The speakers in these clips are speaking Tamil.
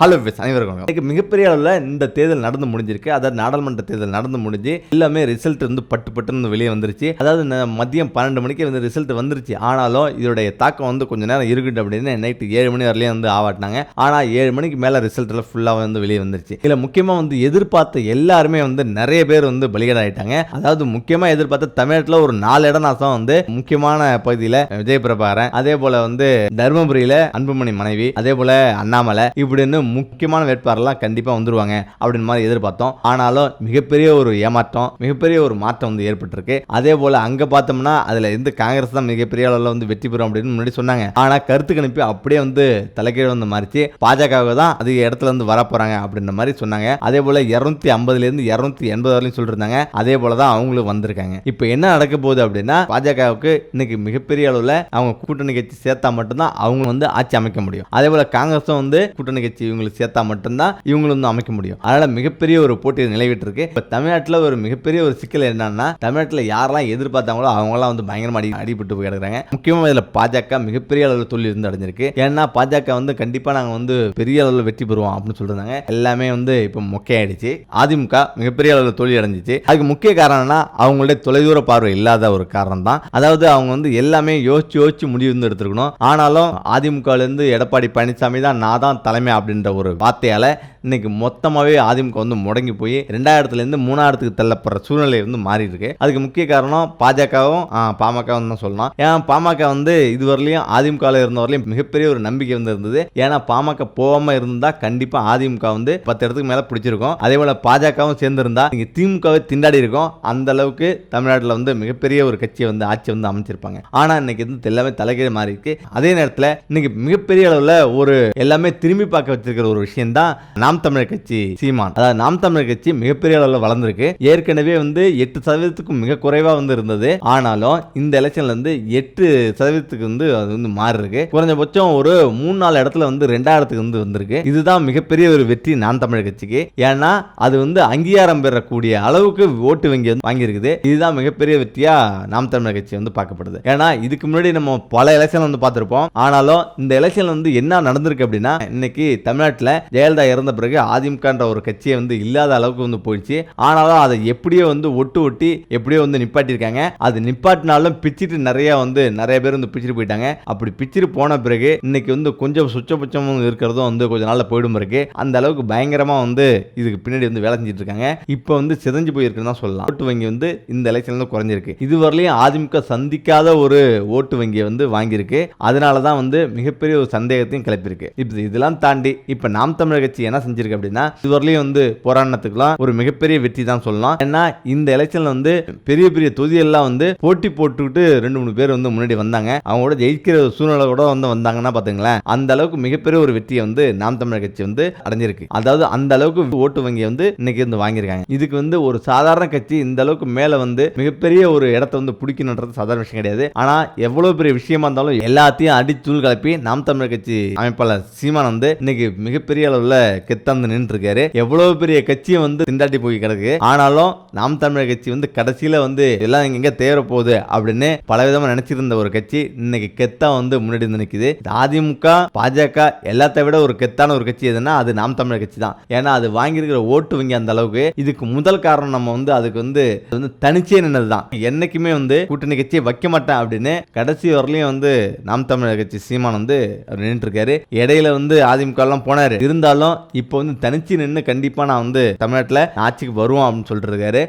ஹலோ விஸ் அனைவருக்கும் எனக்கு மிகப்பெரிய அளவில் இந்த தேர்தல் நடந்து முடிஞ்சிருக்கு. அதாவது நாடாளுமன்ற தேர்தல் நடந்து முடிஞ்சு எல்லாமே ரிசல்ட் வந்து பட்டு பட்டுன்னு வெளியே வந்துருச்சு. அதாவது மதியம் பன்னெண்டு மணிக்கு வந்து ரிசல்ட் வந்துருச்சு. ஆனாலும் இதோடைய தாக்கம் வந்து கொஞ்ச நேரம் இருக்குது அப்படின்னு நைட்டு ஏழு மணி வரலையும் வந்து ஆவாட்டினாங்க. ஆனால் ஏழு மணிக்கு மேலே ரிசல்ட் எல்லாம் ஃபுல்லாக வந்து வெளியே வந்துருச்சு. இதில் முக்கியமாக வந்து எதிர்பார்த்த எல்லாருமே வந்து நிறைய பேர் வந்து பலிகடாயிட்டாங்க. அதாவது முக்கியமாக எதிர்பார்த்த தமிழ்நாட்டில் ஒரு நாலு இடம் நாசம் வந்து முக்கியமான பகுதியில் விஜய் பிரபாகரன் அதே போல் வந்து தருமபுரியில் அன்புமணி மனைவி அதே போல் அண்ணாமலை இப்படின்னு முக்கியமான வேட்பாளர்லாம் கண்டிப்பாக வந்துருவாங்க அப்படின்னு மாதிரி எதிர்பார்த்தோம். ஆனாலும் மிகப்பெரிய ஒரு ஏமாற்றம் மிகப்பெரிய ஒரு மாற்றம் வந்து ஏற்பட்டிருக்கு. அதே போல் அங்கே பார்த்தோம்னா அதுல இருந்து காங்கிரஸ் தான் மிகப்பெரிய அளவில் வந்து வெற்றி பெறும் அப்படின்னு முன்னாடி சொன்னாங்க. ஆனால் கருத்து கணிப்பு அப்படியே வந்து தலைக்கீழ வந்து மாறிச்சு. பாஜகவை தான் அதிக இடத்துல இருந்து வர போகிறாங்க அப்படின்ற மாதிரி சொன்னாங்க. அதே போல் இருநூத்தி ஐம்பதுலேருந்து இரநூத்தி இருநூத்தி எண்பது வரையும் சொல்லியிருந்தாங்க அதே போல தான் அவங்களும் வந்திருக்காங்க. இப்போ என்ன நடக்க போகுது அப்படின்னா பாஜகவுக்கு இன்னைக்கு மிகப்பெரிய அளவில் அவங்க கூட்டணி கட்சி சேர்த்தா மட்டும்தான் அவங்க வந்து ஆட்சி அமைக்க முடியும். அதே போல் காங்கிரஸும் வந்து கூட்டணி கட்சி இவங்களுக்கு சேர்த்தா மட்டும்தான் இவங்களும் வந்து அமைக்க முடியும். அதனால மிகப்பெரிய ஒரு போட்டி நிலவிட்டு இருக்கு இப்போ தமிழ்நாட்டில் ஒரு மிகப்பெரிய ஒரு சிக்கல் என்னன்னா தமிழ்நாட்டில் யாரெல்லாம் எதிர்பார்த்தாங்களோ அவங்களாம் வந்து பயங்கரமா அடி அடிபட்டு போய் கிடக்குறாங்க. முக்கியமாக இதில் பாஜக மிகப்பெரிய அளவில் தொழில் இருந்து அடைஞ்சிருக்கு. ஏன்னா பாஜக வந்து கண்டிப்பாக நாங்கள் வந்து பெரிய அளவில் வெற்றி பெறுவோம் அப்படின்னு சொல்லியிருந்தாங்க. எல்லாமே வந்து இப்போ மொக்கையாயிடுச்சு. அதிமுக மிகப்பெரிய அளவில் தோல்வி அடைஞ்சிச்சு. அதுக்கு முக்கிய காரணம்னா அவங்களுடைய தொலைதூர பார்வை இல்லாத ஒரு காரணம் தான் அதாவது அவங்க வந்து எல்லாமே யோசிச்சு யோசிச்சு முடிவு எடுத்துருக்கணும் எடுத்திருக்கணும். ஆனாலும் அதிமுகலேருந்து எடப்பாடி பழனிசாமி தான் நான் தான் தலைமை அப்படின்ற ஒரு வார்த்தையால் இன்னைக்கு மொத்தமாகவே அதிமுக வந்து முடங்கி போய் ரெண்டாயிரத்துலேருந்து மூணாயிரத்துக்கு தள்ளப்படுற சூழ்நிலை வந்து மாறி இருக்கு அதுக்கு முக்கிய காரணம் பாஜகவும் பாமகவும் தான் சொல்லலாம். ஏன்னா பாமக வந்து இதுவரையிலையும் அதிமுகவில் வரலையும் மிகப்பெரிய ஒரு நம்பிக்கை வந்து இருந்தது. ஏன்னா பாமக போகாமல் இருந்தால் கண்டிப்பாக அதிமுக வந்து பத்து இடத்துக்கு மேலே பிடிச்சிருக்கும். அதே போல் பாஜகவும் சேர்ந்துருந்தா நீங்கள் திமுகவை திண்டாடி இருக்கும். அந்த அளவுக்கு தமிழ்நாட்டில் வந்து மிகப்பெரிய ஒரு கட்சியை வந்து ஆட்சி வந்து அமைச்சிருப்பாங்க. ஆனால் இன்னைக்கு வந்து எல்லாமே தலைகீழ மாறி இருக்கு அதே நேரத்தில் இன்னைக்கு மிகப்பெரிய அளவில் ஒரு எல்லாமே திரும்பி பார்க்க வச்சிருக்கிற ஒரு விஷயம் தான் நாம் தமிழர் கட்சி சீமான். அதாவது நாம் தமிழர் கட்சி மிகப்பெரிய அளவில் வளர்ந்துருக்கு. ஏற்கனவே வந்து எட்டு சதவீதத்துக்கும் மிக குறைவாக வந்து இருந்தது. ஆனாலும் இந்த எலெக்ஷன்ல இருந்து எட்டு சதவீதத்துக்கு வந்து அது வந்து மாறி இருக்கு குறைஞ்சபட்சம் ஒரு மூணு நாலு இடத்துல வந்து ரெண்டாயிரத்துக்கு வந்து வந்திருக்கு. இதுதான் மிகப்பெரிய ஒரு வெற்றி நாம் தமிழர் கட்சிக்கு. ஏன்னா அது வந்து அங்கீகாரம் பெறக்கூடிய அளவுக்கு ஓட்டு வங்கி வந்து வாங்கியிருக்குது. இதுதான் மிகப்பெரிய வெற்றியா நாம் தமிழர் கட்சி வந்து பார்க்கப்படுது. ஏன்னா இதுக்கு முன்னாடி நம்ம பல எலெக்ஷன் வந்து பார்த்துருப்போம். ஆனாலும் இந்த எலெக்ஷன் வந்து என்ன நடந்திருக்கு அப்படின்னா இன்னைக்கு தமிழ்நாட்டில் ஜெயலலிதா இறந்த பிறகு அதிமுகன்ற ஒரு கட்சியை வந்து இல்லாத அளவுக்கு வந்து போயிடுச்சு. ஆனாலும் அதை எப்படியோ வந்து ஒட்டு ஒட்டி எப்படியோ வந்து நிப்பாட்டியிருக்காங்க. அது நிப்பாட்டினாலும் பிச்சிட்டு நிறைய வந்து நிறைய பேர் வந்து பிச்சுட்டு போயிட்டாங்க. அப்படி பிச்சுட்டு போன பிறகு இன்னைக்கு வந்து கொஞ்சம் சுச்சபட்சமும் இருக்கிறதும் வந்து கொஞ்ச நாளில் போயிடும் இருக்கு. அந்த அளவுக்கு பயங்கரமாக வந்து இதுக்கு பின்னாடி வந்து வேலை செஞ்சுட்டு இருக்காங்க இப்போ வந்து சிதைஞ்சு போயிருக்குன்னு தான் சொல்லலாம். ஓட்டு வங்கி வந்து இந்த எலெக்ஷன்ல வந்து குறைஞ்சிருக்கு. இதுவரையிலையும் அதிமுக சந்திக்காத ஒரு ஓட்டு வங்கியை வந்து வாங்கியிருக்கு. அதனால தான் வந்து மிகப்பெரிய ஒரு சந்தேகத்தையும் கிளப்பியிருக்கு. இப்போ இதெல்லாம் தாண்டி இப்போ நாம் தமிழர் கட்சி என்ன செஞ்சிருக்கு அப்படின்னா இதுவரையிலையும் வந்து போராட்டத்துக்குலாம் ஒரு மிகப்பெரிய வெற்றி தான் சொல்லலாம். ஏன்னா இந்த எலெக்ஷன்ல வந்து பெரிய பெரிய தொகுதியெல்லாம் வந்து போட்டி போட்டுக்கிட்டு ரெண்டு மூணு பேர் வந்து முன்னாடி வந்தாங்க. அவங்க கூட ஜெயிக்கிற சூழ்நிலை கூட வந்து வந்தாங்கன்னா பாத்துங்களேன் அந்த அளவுக்கு மிகப்பெரிய ஒரு வெற்றியை வந்து நாம் தமிழர் கட்சி வந்து அடைஞ்சிருக்கு. அதாவது அந்த அளவுக்கு ஓட்டு வங்கி வந்து இன்னைக்கு வந்து வாங்கியிருக்காங்க. இதுக்கு வந்து ஒரு சாதாரண கட்சி இந்த அளவுக்கு மேல வந்து மிகப்பெரிய ஒரு இடத்த வந்து பிடிக்கணுன்றது சாதாரண விஷயம் கிடையாது. ஆனா எவ்வளவு பெரிய விஷயமா இருந்தாலும் எல்லாத்தையும் அடி தூள் கலப்பி நாம் தமிழர் கட்சி அமைப்பாளர் சீமான் வந்து இன்னைக்கு மிகப்பெரிய அளவில் கெத்தாந்து நின்றுருக்காரு. எவ்வளோ எவ்வளவு பெரிய கட்சியும் வந்து திண்டாட்டி போய் கிடக்கு. ஆனாலும் நாம் தமிழர் கட்சி வந்து கடைசியில் வந்து எல்லாம் எங்கே எங்க போகுது அப்படின்னு பல நினச்சிருந்த ஒரு கட்சி இன்னைக்கு கெத்தா வந்து முன்னாடி வந்து நிக்குது. அதிமுக பாஜக எல்லாத்தை விட ஒரு கெத்தான ஒரு கட்சி எதுன்னா அது நாம் தமிழர் கட்சி தான். ஏன்னா அது வாங்கியிருக்கிற ஓட்டு வங்கி அந்த அளவுக்கு இதுக்கு முதல் காரணம் நம்ம வந்து அதுக்கு வந்து வந்து தனிச்சே நின்னது தான். என்னைக்குமே வந்து கூட்டணி கட்சியை வைக்க மாட்டேன் அப்படின்னு கடைசி வரலையும் வந்து நாம் தமிழர் கட்சி சீமான் வந்து அவர் நின்றுருக்காரு. இடையில வந்து அதிமுக எல்லாம் போனார். இருந்தாலும் இப்போ வந்து தனிச்சு நின்று கண்டிப்பாக நான் வந்து தமிழ்நாட்டில் ஆட்சிக்கு வருவோம் அப்படின்னு சொல்லிட்டு இருக்காரு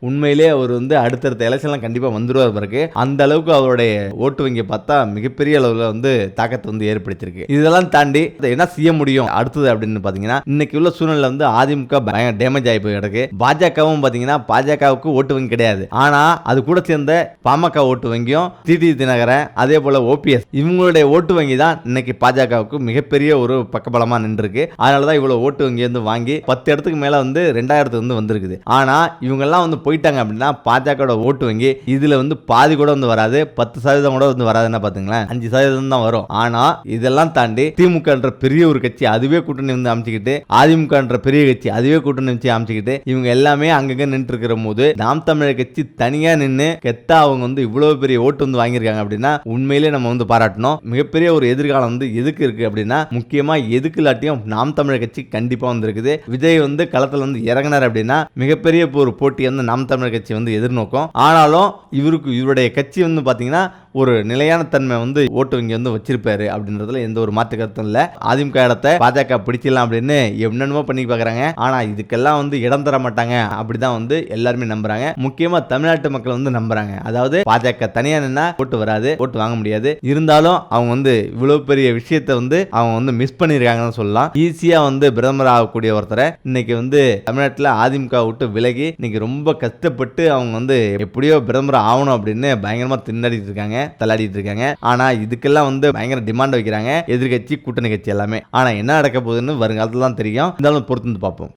அவர் வந்து அடுத்தடுத்த எலெக்ஷன்லாம் கண்டிப்பாக வந்துருவார் பிறகு. அந்த அளவுக்கு அவருடைய ஓட்டு வங்கியை பார்த்தா மிகப்பெரிய அளவில் வந்து தாக்கத்தை வந்து ஏற்படுத்தியிருக்கு. இதெல்லாம் தாண்டி என்ன செய்ய முடியும்? அடுத்தது அப்படின்னு பார்த்தீங்கன்னா இன்னைக்கு உள்ள சூழ்நிலை வந்து அதிமுக பயங்கர டேமேஜ் ஆகி போய் கிடக்கு பாஜகவும் பார்த்தீங்கன்னா பாஜகவுக்கு ஓட்டு வங்கி கிடையாது. ஆனால் அது கூட சேர்ந்த பாமக ஓட்டு வங்கியும் டிடி தினகரன் அதே போல ஓபிஎஸ் இவங்களுடைய ஓட்டு வங்கி தான் இன்னைக்கு பாஜகவுக்கு மிகப்பெரிய ஒரு பக்கபலமாக நின்றுருக்கு. அதனால தான் இவ்வளவு ஓட்டு வங்கி வந்து வாங்கி பத்து இடத்துக்கு மேல வந்து ரெண்டாயிரத்துக்கு வந்து வந்திருக்குது. ஆனா இவங்க எல்லாம் வந்து போயிட்டாங்க அப்படின்னா பாஜகவோட ஓட்டு வங்கி இதுல வந்து பாதி கூட வந்து வராது பத்து சதவீதம் கூட வந்து வராதுன்னா பார்த்துங்களேன் அஞ்சு சதவீதம் தான் வரும். ஆனா இதெல்லாம் தாண்டி திமுகன்ற பெரிய ஒரு கட்சி அதுவே கூட்டணி வந்து அமைச்சிக்கிட்டு அதிமுகன்ற பெரிய கட்சி அதுவே கூட்டணி வச்சு அமைச்சிக்கிட்டு இவங்க எல்லாமே அங்கங்கே நின்று இருக்கிற போது நாம் தமிழர் கட்சி தனியா நின்று கெத்தா அவங்க வந்து இவ்வளவு பெரிய ஓட்டு வந்து வாங்கியிருக்காங்க அப்படின்னா உண்மையிலே நம்ம வந்து பாராட்டணும். மிகப்பெரிய ஒரு எதிர்காலம் வந்து எதுக்கு இருக்கு அப்படின்னா முக்கியமா எதுக்கு இல்லாட்டியும் நாம் தமிழர் கட்சி கண்டிப்பாக வந்திருக்குது. விஜய் வந்து களத்தில் வந்து இறங்கினார் அப்படின்னா மிகப்பெரிய ஒரு போட்டி வந்து நாம் தமிழர் கட்சி வந்து எதிர்நோக்கும். ஆனாலும் இவருக்கு இவருடைய கட்சி வந்து பார்த்தீங்கன்னா ஒரு நிலையான தன்மை வந்து ஓட்டு வங்கி வந்து வச்சிருப்பாரு அப்படின்றதுல எந்த ஒரு மாற்று கருத்தும் இல்லை. அதிமுக இடத்தை பாஜக பிடிச்சிடலாம் அப்படின்னு என்னென்னமோ பண்ணி பார்க்குறாங்க ஆனால் இதுக்கெல்லாம் வந்து இடம் தர மாட்டாங்க அப்படிதான் வந்து எல்லாருமே நம்புறாங்க. முக்கியமாக தமிழ்நாட்டு மக்கள் வந்து நம்புறாங்க. அதாவது பாஜக தனியாக நின்னா ஓட்டு வராது ஓட்டு வாங்க முடியாது. இருந்தாலும் அவங்க வந்து இவ்வளோ பெரிய விஷயத்தை வந்து அவங்க வந்து மிஸ் பண்ணியிருக்காங்கன்னு சொல்லலாம். ஈஸியாக வந்து பிரதமர் ஆகக்கூடிய ஒருத்தரை இன்னைக்கு வந்து தமிழ்நாட்டில் அதிமுக விட்டு விலகி இன்னைக்கு ரொம்ப கஷ்டப்பட்டு அவங்க வந்து எப்படியோ பிரதமர் ஆகணும் அப்படின்னு பயங்கரமாக திண்டாடிட்டு இருக்காங்க. தள்ளாடிட்டு இருக்காங்க. ஆனா இதுக்கெல்லாம் வந்து பயங்கர டிமாண்ட் வைக்கிறாங்க. எதிர்கட்சி கூட்டணி கட்சி எல்லாமே. ஆனா என்ன நடக்க போகுதுன்னு வருங்காலத்துல தான் தெரியும். இருந்தாலும் பொறுத்து வந்து பார்ப்போம்.